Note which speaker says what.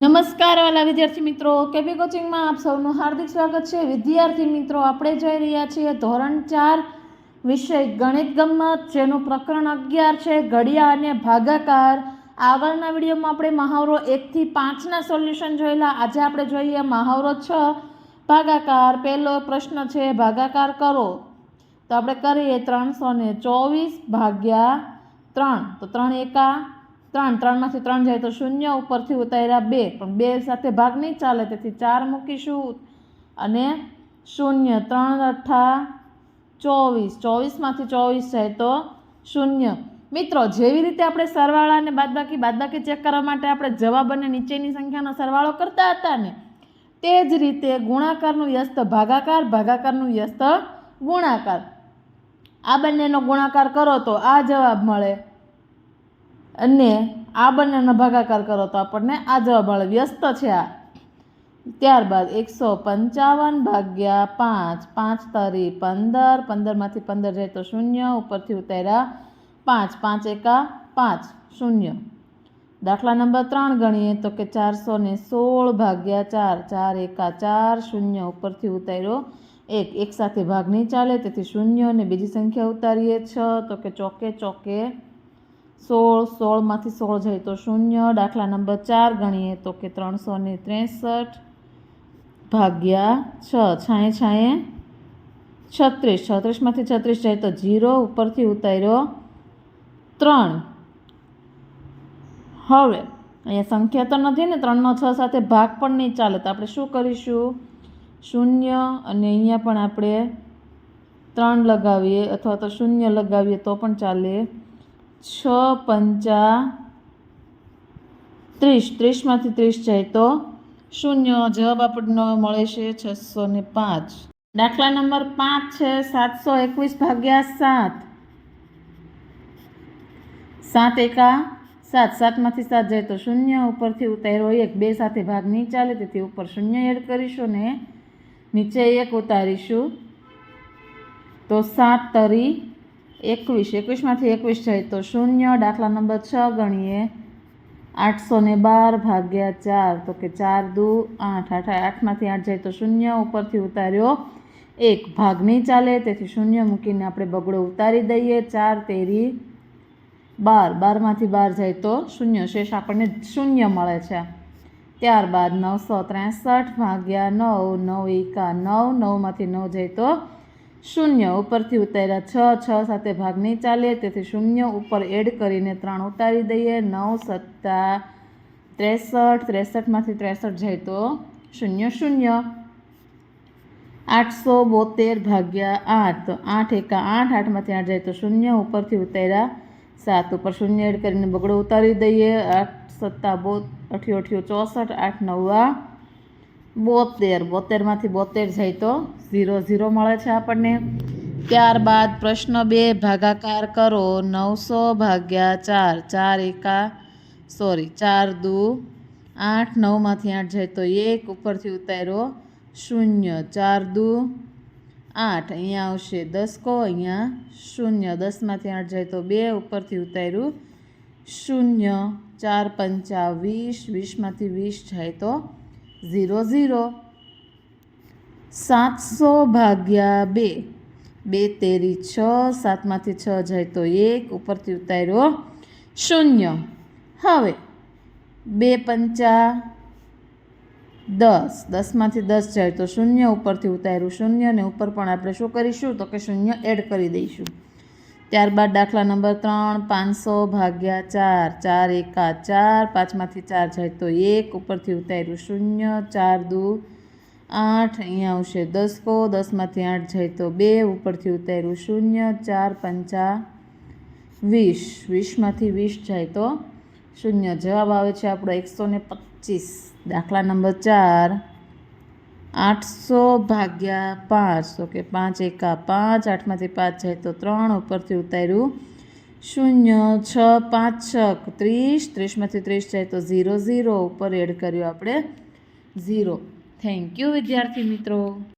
Speaker 1: નમસ્કાર વાલા વિદ્યાર્થી મિત્રો કેપી કોચિંગમાં આપ સૌનું હાર્દિક સ્વાગત છે. વિદ્યાર્થી મિત્રો, આપણે જોઈ રહ્યા છીએ ધોરણ ચાર વિષય ગણિત ગમત, જેનું પ્રકરણ અગિયાર છે. ઘડિયા અને ભાગાકાર. આગળના વિડીયોમાં આપણે મહાવરો એકથી પાંચના સોલ્યુશન જોયેલા. આજે આપણે જોઈએ મહાવરો છ, ભાગાકાર. પહેલો પ્રશ્ન છે, ભાગાકાર કરો. તો આપણે કરીએ ત્રણસો ને ચોવીસ ભાગ્યા ત્રણ. તો ત્રણ એકા ત્રણ, ત્રણમાંથી ત્રણ જાય તો શૂન્ય ઉપરથી ઉતાર્યા બે. પણ બે સાથે ભાગ નહીં ચાલે, તેથી ચાર મૂકીશું અને શૂન્ય. ત્રણ અઠ્ઠા ચોવીસ. ચોવીસમાંથી ચોવીસ જાય તો શૂન્ય. મિત્રો, જેવી રીતે આપણે સરવાળા અને બાદબાકી બાદબાકી ચેક કરવા માટે આપણે જવાબ અને નીચેની સંખ્યાનો સરવાળો કરતા હતા ને, તે જ રીતે ગુણાકારનું વ્યસ્ત ભાગાકાર, ભાગાકારનું વ્યસ્ત ગુણાકાર. આ બંનેનો ગુણાકાર કરો તો આ જવાબ મળે અને આ બંનેનો ભાગાકાર કરો તો આપણને આ જવાબ મળે. વ્યસ્ત છે આ. ત્યારબાદ એકસો પંચાવન ભાગ્યા પાંચ. પાંચ તારી પંદર. પંદરમાંથી પંદર જાય તો શૂન્ય. ઉપરથી ઉતાર્યા પાંચ. પાંચ એકા પાંચ. શૂન્ય. દાખલા નંબર ત્રણ ગણીએ તો કે ચારસો ને સોળ ભાગ્યા ચાર. ચાર એકા ચાર. શૂન્ય. ઉપરથી ઉતાર્યો એક. એક સાથે ભાગ નહીં ચાલે, તેથી શૂન્ય. અને બીજી સંખ્યા ઉતારીએ છ. તો કે ચોકે ચોકે સોળ સોળમાંથી સોળ જાય તો શૂન્ય, દાખલા નંબર ચાર ગણીએ તો કે ત્રણસો ને ત્રેસઠ ભાગ્યા છ છાંએ છાંયે, છત્રીસ. છત્રીસમાંથી છત્રીસ જાય તો જીરો ઉપરથી ઉતાર્યો ત્રણ. હવે, અહીંયા સંખ્યા તો નથી ને, ત્રણનો છ સાથે ભાગ પણ નહીં ચાલે, તો આપણે શું કરીશું? શૂન્ય, અને અહીંયા પણ આપણે ત્રણ લગાવીએ, અથવા તો શૂન્ય લગાવીએ તો પણ ચાલે. છ પંચા ત્રીસ. ત્રીસમાંથી ત્રીસ જાય તો શૂન્ય. જવાબ આપણને મળે છે છસો ને પાંચ. દાખલા નંબર પાંચ છે સાતસો એકવીસ ભાગ્યા સાત. સાત એકા સાત. સાતમાંથી સાત જાય તો શૂન્ય. ઉપરથી ઉતાર્યો એક. બે સાથે ભાગ નહીં ચાલે, તેથી ઉપર શૂન્ય એડ કરીશું ને નીચે એક ઉતારીશું. તો સાત તરી એકવીસ, એકવીસમાંથી એકવીસ જાય તો શૂન્ય, દાખલા નંબર છ ગણીએ આઠસો ને બાર ભાગ્યા ચાર, તો કે ચાર દુ આઠ આઠ આઠમાંથી આઠ જાય તો શૂન્ય, ઉપરથી ઉતાર્યો એક. ભાગ નહીં ચાલે, તેથી શૂન્ય મૂકીને આપણે બગડો ઉતારી દઈએ, ચાર તેરી બાર. બારમાંથી બાર જાય તો શૂન્ય. શેષ આપણને શૂન્ય મળે છે. ત્યારબાદ નવસો ત્રેસઠ ભાગ્યા નવ નવ એકા નવ, નવમાંથી નવ જાય તો શૂન્ય ઉપરથી ઉતાર્યા છ છ સાથે ભાગ નહીં ચાલે તેથી શૂન્ય ઉપર એડ કરીને ત્રણ ઉતારી દઈએ. નવ સત્તા ત્રેસઠ, ત્રેસઠમાંથી ત્રેસઠ જાય તો શૂન્ય શૂન્ય. આઠસો બોતેર ભાગ્યા આઠ, તો આઠ એકા આઠ, આઠમાંથી આઠ જાય તો શૂન્ય ઉપરથી ઉતાર્યા સાત. ઉપર શૂન્ય એડ કરીને બગડો ઉતારી દઈએ. આઠ સત્તા બો અઠ્યો અઠ્યો ચોસઠ, આઠ નવ્વા બોતેર બોતેરમાંથી બોતેર જાય તો ઝીરો ઝીરો મળે છે આપણને. ત્યારબાદ પ્રશ્ન બે, ભાગાકાર કરો, નવસો ભાગ્યા ચાર ચાર એકા, સોરી, ચાર દુ, આઠ નવમાંથી આઠ જાય તો એક, ઉપરથી ઉતાર્યો શૂન્ય, ચાર દુ, આઠ, અહીંયા આવશે દસકો, અહીંયા શૂન્ય દસમાંથી આઠ જાય તો બે, ઉપરથી ઉતાર્યું શૂન્ય, ચાર પંચા વીસ વીસમાંથી વીસ જાય તો ઝીરો ઝીરો સાતસો ભાગ્યા બે. બે તેરી છ, સાતમાંથી છ જાય તો એક, ઉપરથી ઉતાર્યો શૂન્ય. હવે બે પંચા દસ. દસમાંથી દસ જાય તો શૂન્ય, ઉપરથી ઉતાર્યું શૂન્ય ને ઉપર પણ આપણે શું કરીશું? તો કે શૂન્ય એડ કરી દઈશું. ત્યારબાદ દાખલા નંબર ત્રણ, પાંચસો ભાગ્યા ચાર. ચાર એકા ચાર, પાંચમાંથી ચાર જાય તો એક. ઉપરથી ઉતાર્યું શૂન્ય. ચાર દુ આઠ. અહીંયા આવશે દસકો. દસમાંથી આઠ જાય તો બે. ઉપરથી ઉતાર્યું શૂન્ય. ચાર પંચા વીસ. વીસમાંથી વીસ જાય તો શૂન્ય. જવાબ આવે છે આપણો એકસો ને પચીસ. દાખલા નંબર ચાર. આઠસો ભાગ્યા પાંચ તો કે પાંચ એકા પાંચ, આઠમાંથી પાંચ જાય તો ત્રણ, ઉપરથી ઉતાર્યું શૂન્ય, છ, પાંચ છક ત્રીસ, ત્રીસમાંથી ત્રીસ જાય તો ઝીરો ઝીરો, ઉપર એડ કર્યું આપણે ઝીરો. થેન્ક યુ વિદ્યાર્થી મિત્રો.